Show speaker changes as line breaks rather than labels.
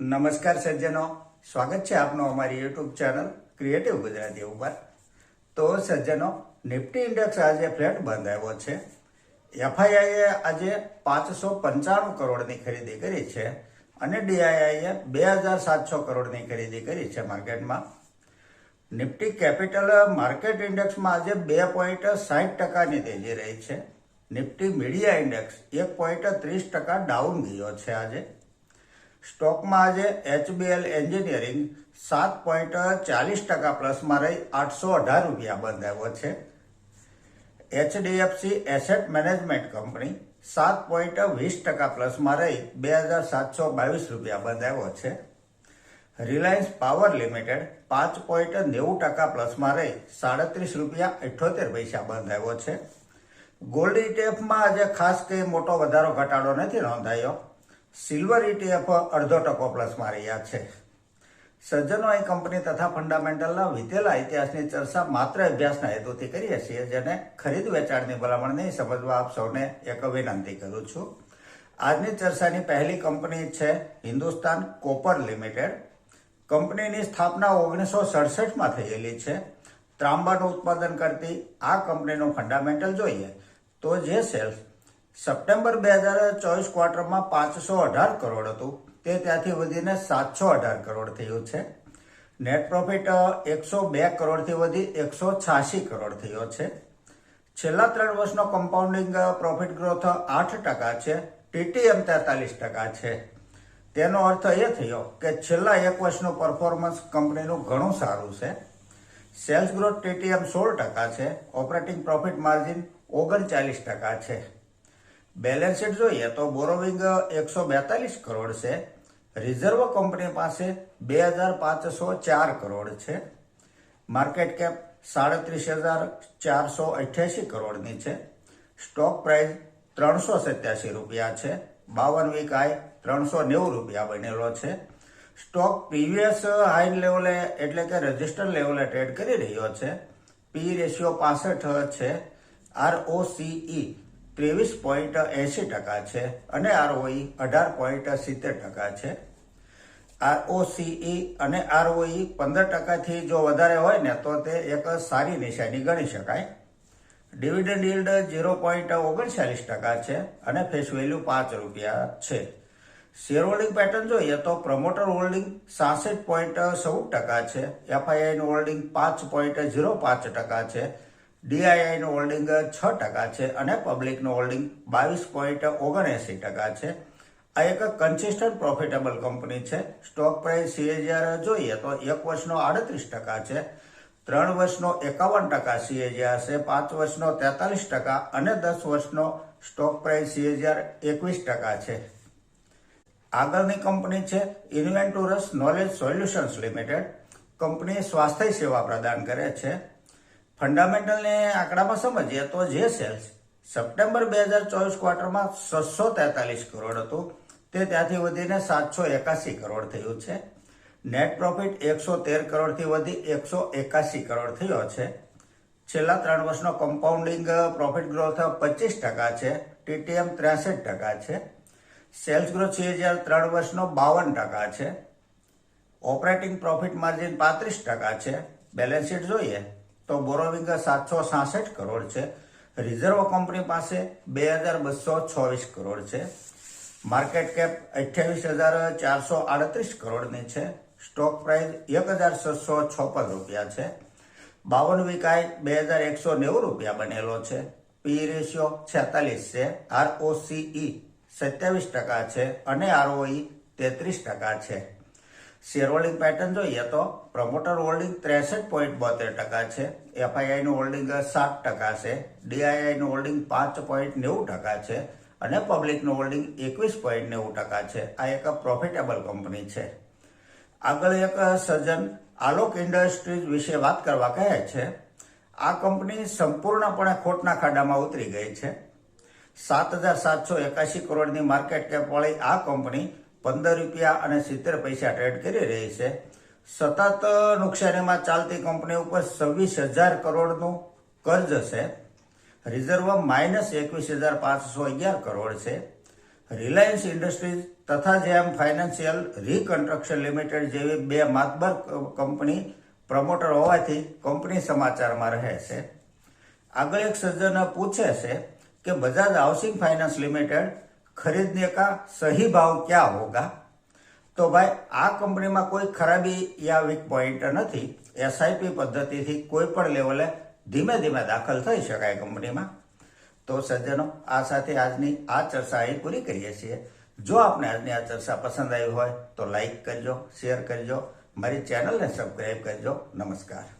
નમસ્કાર સજ્જનો. સ્વાગત છે આપનો અમારી યુટ્યુબ ચેનલ ક્રિએટિવ ગુજરાતી ઉપર. તો સજ્જનો, નિફ્ટી ઇન્ડેક્સ આજે ફ્લેટ બંધ આવ્યો છે. એફઆઈઆઈએ આજે પાંચસો પંચાણું કરોડની ખરીદી કરી છે અને ડીઆઈઆઈએ બે હજાર સાતસો કરોડની ખરીદી કરી છે માર્કેટમાં. નિફ્ટી કેપિટલ માર્કેટ ઇન્ડેક્સમાં આજે બે પોઈન્ટ સાઠ ટકાની તેજી રહી છે. નિફ્ટી મીડિયા ઇન્ડેક્સ એક પોઈન્ટ ત્રીસ ટકા ડાઉન ગયો છે આજે. સ્ટોકમાં આજે એચબીએલ એન્જિનિયરિંગ સાત પોઈન્ટ ચાલીસ ટકા પ્લસમાં રહી, આઠસો અઢાર રૂપિયા બંધ આવ્યો છે. એચડીએફસી એસેટ મેનેજમેન્ટ કંપની સાત પોઈન્ટ વીસ ટકા પ્લસમાં રહી, બે હજાર સાતસો બાવીસ રૂપિયા બંધ આવ્યો છે. રિલાયન્સ પાવર લિમિટેડ પાંચ પોઈન્ટ નેવું ટકા પ્લસમાં રહી, સાડત્રીસ રૂપિયા અઠ્યોતેર પૈસા બંધ આવ્યો છે. ગોલ્ડ ઇટીએફમાં આજે ખાસ કંઈ મોટો વધારો ઘટાડો નથી નોંધાયો. સિલ્વર ઇટીએફ અડધો ટકો પ્લસમાં રહ્યા છે. સજ્જનો એ કંપની તથા ફંડામેન્ટલના વીતેલા ઇતિહાસની ચર્ચા માત્ર અભ્યાસના હેતુથી કરીએ છીએ, જેને ખરીદ વેચાણની ભલામણ નહીં સમજવા આપ સૌને એક વિનંતી કરું છું. આજની ચર્ચાની પહેલી કંપની છે હિન્દુસ્તાન કોપર લિમિટેડ. કંપનીની સ્થાપના ઓગણીસો સડસઠમાં થયેલી છે. ત્રાંબાનું ઉત્પાદન કરતી આ કંપનીનું ફંડામેન્ટલ જોઈએ તો જે સેલ્સ સપ્ટેમ્બર બે હજાર ચોવીસ ક્વાર્ટરમાં પાંચસો અઢાર કરોડ હતું. તે ત્યાંથી વધીને સાતસો અઢાર કરોડ થયું છે. નેટ પ્રોફિટ એકસો બે કરોડથી વધી એકસો છ્યાસી કરોડ થયો છે. છેલ્લા ત્રણ વર્ષનો કમ્પાઉન્ડિંગ પ્રોફિટ ગ્રોથ આઠ ટકા છે. ટીટીએમ તેતાલીસ ટકા છે. તેનો અર્થ એ થયો કે છેલ્લા એક વર્ષનું પરફોર્મન્સ કંપનીનું ઘણું સારું છે. સેલ્સ ગ્રોથ ટીટીએમ સોળ ટકા છે. ઓપરેટિંગ પ્રોફિટ માર્જિન ઓગણચાલીસ ટકા છે. બેલેન્સ શીટ જોઈએ તો બોરોવિંગ એકસો બેતાલીસ કરોડ છે. રિઝર્વ કંપની પાસે બે હજાર પાંચસો ચાર કરોડ છે. માર્કેટ કેપ સાડત્રીસ હજાર ચારસો અઠ્યાસી કરોડની છે. સ્ટોક પ્રાઇસ ત્રણસો સત્યાસી રૂપિયા છે. બાવન વીક હાઈ ત્રણસો નેવું રૂપિયા બનેલો છે. સ્ટોક પ્રીવિયસ હાઈ લેવલે એટલે કે રજિસ્ટર લેવલે ટ્રેડ કરી રહ્યો છે. પી રેશિયો પાસઠ છે. આરઓસીઈ ત્રેવીસ પોઈન્ટ એંસી ટકા છે અને આરઓઈ અઢાર પોઈન્ટ સિત્તેર ટકા છે. આરઓસીઈ અને આરઓઈ પંદર ટકાથી જો વધારે હોય ને તો તે એક સારી નિશાની ગણી શકાય. ડિવિડન્ડ યીલ્ડ ઝીરો પોઈન્ટ ઓગણચાલીસ ટકા છે અને ફેસ વેલ્યુ પાંચ રૂપિયા છે. શેર હોલ્ડિંગ પેટર્ન જોઈએ તો પ્રમોટર હોલ્ડિંગ સાસઠ પોઈન્ટ ચૌદ ટકા છે. એફઆઈઆઈનું હોલ્ડિંગ પાંચ પોઈન્ટ ઝીરો પાંચ ટકા છે. ડીઆઈઆઈનું હોલ્ડિંગ છ ટકા છે અને પબ્લિકનું હોલ્ડિંગ બાવીસ પોઈન્ટ ઓગણએંસી ટકા છે. આ એક કન્સિસ્ટન્ટ પ્રોફિટેબલ કંપની છે. સ્ટોક પ્રાઇસ સીએજીઆર જોઈએ તો એક વર્ષનો આડત્રીસ ટકા છે. ત્રણ વર્ષનો એકાવન ટકા સીએજીઆર છે. પાંચ વર્ષનો તેતાલીસ ટકા અને દસ વર્ષનો સ્ટોક પ્રાઇસ સીએજીઆર એકવીસ ટકા છે. આગળની કંપની છે Inventurus knowledge solutions limited company સ્વાસ્થ્ય સેવા પ્રદાન કરે છે. ફંડામેન્ટલને આંકડામાં સમજીએ તો જે સેલ્સ સપ્ટેમ્બર બે હજાર ચોવીસ ક્વાર્ટરમાં છસો તેતાલીસ કરોડ હતું. તે ત્યાંથી વધીને સાતસો એકાસી કરોડ થયું છે. નેટ પ્રોફિટ એકસો તેર કરોડથી વધી એકસો એકાસી કરોડ થયો છે. છેલ્લા ત્રણ વર્ષનો કમ્પાઉન્ડિંગ પ્રોફિટ ગ્રોથ પચીસ ટકા છે. ટીટીએમ ત્રેસઠ ટકા છે. સેલ્સ ગ્રોથ છે હજાર ત્રણ વર્ષનો બાવન ટકા છે. ઓપરેટિંગ પ્રોફિટ માર્જિન પાંત્રીસ ટકા છે. બેલેન્સ શીટ જોઈએ. તો બોરોવિંગ સાતસો સાસઠ કરોડ છે. રિઝર્વ કંપની પાસે બે હજાર બસો છવ્વીસ કરોડ છે. માર્કેટ કેપ અઠ્યાવીસ હજાર ચારસો આડત્રીસ કરોડની છે. સ્ટોક પ્રાઇસ એક હજાર છસો છપ્પન રૂપિયા છે. બાવન વિકાય બે હજાર એકસો નેવું રૂપિયા બનેલો છે. પી રેશિયો છેતાલીસ છે. આરઓસીઈ સત્યાવીસ ટકા છે અને આરઓઈ તેત્રીસ ટકા છે. શેર હોલ્ડિંગ પેટર્ન જોઈએ તો પ્રમોટર હોલ્ડિંગ ત્રેસઠ પોઈન્ટ બોતેર ટકા છે એફઆઈઆઈનું હોલ્ડિંગ સાત ટકા છે ડીઆઈઆઈનું હોલ્ડિંગ પાંચ પોઈન્ટ નેવું ટકા છે અને પબ્લિકનું હોલ્ડિંગ એકવીસ પોઈન્ટ નેવું ટકા છે. આ એક પ્રોફિટેબલ કંપની છે. આગળ એક સજ્જન આલોક ઇન્ડસ્ટ્રીઝ વિશે વાત કરવા કહે છે, આ કંપની સંપૂર્ણપણે ખોટના ખાડામાં ઉતરી ગઈ છે. સાત હજાર સાતસો એકાશી કરોડની માર્કેટ કેપ વાળી આ કંપની પંદર રૂપિયા અને સિત્તેર પૈસા ટ્રેડ કરી રહી છે. સતત નુકસાનીમાં ચાલતી કંપની ઉપર છવ્વીસ હજાર કરોડનું કર્જ છે. રિઝર્વ માઇનસ એકવીસ હજાર પાંચસો અગિયાર કરોડ છે. રિલાયન્સ ઇન્ડસ્ટ્રીઝ તથા જેમ ફાઇનાન્શિયલ રિકન્સ્ટ્રક્શન લિમિટેડ જેવી બે માતબર કંપની પ્રમોટર હોવાથી કંપની સમાચારમાં રહે છે. આગળ એક સજ્જન પૂછે છે કે બજાજ હાઉસિંગ ફાઇનાન્સ લિમિટેડ ખરીદને કા સહી ભાવ क्या હોગા? તો ભાઈ, આ કંપનીમાં કોઈ ખરાબી યા વીક પોઈન્ટ નથી. એસઆઈપી પદ્ધતિથી કોઈ પણ લેવલે ધીમે ધીમે દાખલ થઈ શકાય કંપનીમાં. તો સજ્જનો, આ સાથે આજની આ ચર્ચા અહીં પૂરી કરીએ છીએ. જો આપને આજની આ ચર્ચા પસંદ આવી હોય તો લાઈક કરજો શેર કરજો, મારી ચેનલને સબસ્ક્રાઈબ કરજો. નમસ્કાર.